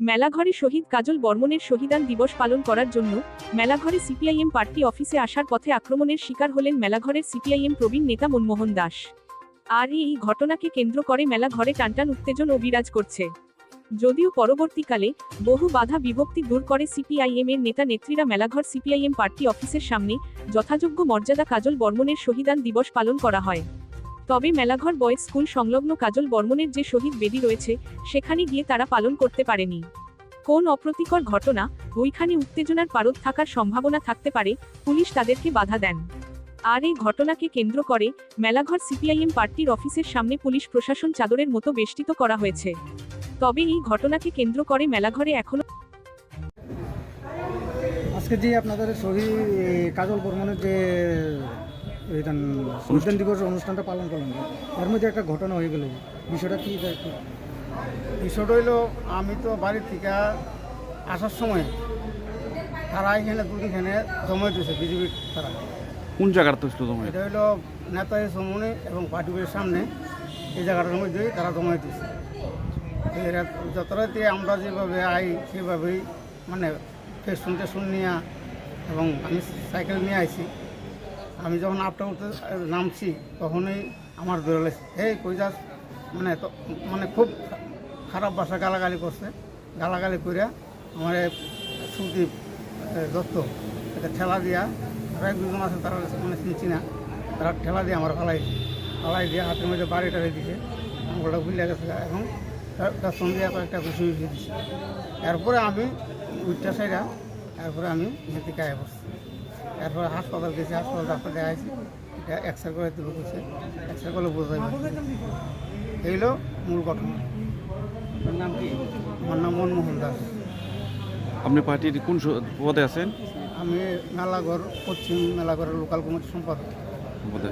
মেলাঘরে শহীদ কাজল বর্মনের শহীদান দিবস পালন করার জন্য মেলাঘরে সিপিআইএম পার্টি অফিসে আসার পথে আক্রমণের শিকার হলেন মেলাঘরের সিপিআইএম প্রবীণ নেতা মনমোহন দাস। আর এই ঘটনাকে কেন্দ্র করে মেলাঘরে টানটান উত্তেজন ও বিরাজ করছে। যদিও পরবর্তীকালে বহু বাধা বিভক্তি দূর করে সিপিআইএম এর নেতা নেত্রীরা মেলাঘর সিপিআইএম পার্টি অফিসের সামনে যথাযোগ্য মর্যাদা কাজল বর্মনের শহীদান দিবস পালন করা হয়। তবে মেলাঘর বয়েজ স্কুল সংলগ্ন কাজল বর্মনের যে শহীদ বেদি রয়েছে, সেখানে গিয়ে তারা পালন করতে পারেনি। কোন অপ্রতিকর ঘটনা, ওইখানে উত্তেজনার পারদ থাকার সম্ভাবনা থাকতে পারে, পুলিশ তাদেরকে বাধা দেন। আর এই ঘটনাকে কেন্দ্র করে মেলাঘর সিপিআইএম পার্টির অফিসের সামনে পুলিশ প্রশাসন চাদরের মতো বেষ্টিত করা হয়েছে। তবে এই ঘটনাকে কেন্দ্র করে মেলাঘরে এখনও আজকে যে আপনাদের শহীদ কাজল বর্মনের যে এটা শহীদান দিবস অনুষ্ঠানটা পালন করলেন এর মধ্যে একটা ঘটনা হয়ে গেল। বিষয়টা কি বিষয়টা হইল আমি তো বাড়ি থেকে আসার সময় তারা এখানে দুদিখানে জমা দিয়েছে বিজেপির তারা। কোন জায়গার তো ছিল তোমার এটা হইল নেতাজি সমনে এবং পার্টির সামনে এই জায়গাটার মধ্যে তারা জমা দিয়েছে। এরা যতরাতে আমরা যেভাবে আই সেভাবেই মানে ফেসুন টেসুন নিয়ে এবং আমি সাইকেল নিয়ে আইছি। আমি যখন আপটা উঠতে নামছি, তখনই আমার ধরে এই, কই যাস? মানে মানে খুব খারাপ ভাষা গালাগালি করছে। গালাগালি করিয়া আমার সুদীপ দত্ত এটা ঠেলা দিয়া এক দুজন আছে তারা মানে চিনছি না, তারা ঠেলা দিয়ে আমার ফালাই ফালাই দিয়ে হাতের মধ্যে বাড়ি টাড়ি দিছে আঙুলটা ভুলে গেছে এখন তার- সঙ্গে কয়েকটা ঘুষি ঘুষি দিছে এরপরে আমি উইটটা সাইডা এরপরে আমি থেকে বসছি এরপরে হাসপাতাল গেছি হাসপাতাল ডাক্তার দেখাইছি। এটা এক্সরে করে তুলে করছে এক্সরে করলে বোঝা যাবে। এইগুলো মূল ঘটনা। নাম কি? আমার নাম মনমোহন দাস। আপনি পার্টির কোন পদে আছেন? আমি মেলাঘর পশ্চিম মেলাঘরের লোকাল কমিটির সম্পাদক। পদে